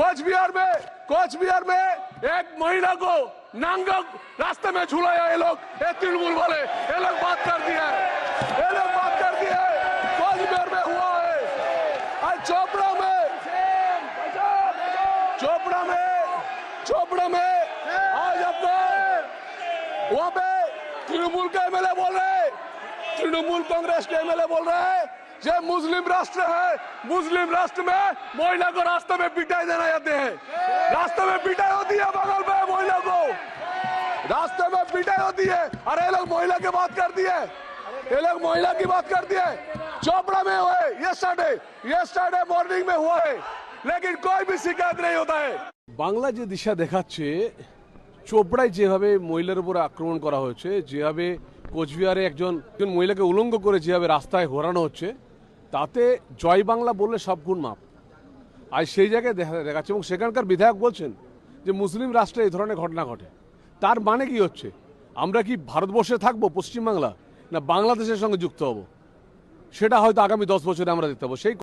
Coach Bihar में coach Bihar में एक महिला को नांगा रास्ते में झुलाया ये लोग, ये तृणमूल वाले। ये लोग बात कर दिया है। ये लोग बात कर दिया है। कोच में हुआ है। आज चोपड़ा में चोपड़ा में चोपड़ा में आज आपका वहाँ पे तृणमूल का एमएलए बोल रहे तृणमूल कांग्रेस के एमएलए बोल रहे हैं। ये मुस्लिम राष्ट्र है मुस्लिम राष्ट्र में महिला को रास्ते में पिटाई देना जाते हैं रास्ते में पिटाई होती है बगल में महिला को रास्ते में पिटाई होती है अरे ये लोग महिला की बात कर दिए ये लोग महिला की बात कर दिए चोपड़ा में हुए ये स्टार्टे ये स्टार्टे मॉर्निंग में हुआ है लेकिन कोई भी शिकायत नहीं होता है বাংলা যে দিশা দেখাচ্ছে চোপড়ায় যেভাবে মহিলার উপরে আক্রমণ করা হয়েছে যেভাবে কোচবিহারে একজন একজন মহিলাকে উলঙ্গ করে যেভাবে রাস্তায় ঘোরানো হচ্ছে তাতে জয় বাংলা বললে সব গুণ মাপ। আর সেই জায়গায় দেখা দেখাচ্ছে এবং সেখানকার বিধায়ক বলছেন যে, মুসলিম রাষ্ট্রে এই ধরনের ঘটনা ঘটে। তার মানে কি হচ্ছে? আমরা কি ভারতবর্ষে থাকব, পশ্চিমবাংলা, না বাংলাদেশের সঙ্গে যুক্ত হব? সেটা হয়তো আগামী দশ বছরে আমরা দেখতে পাবো। সেই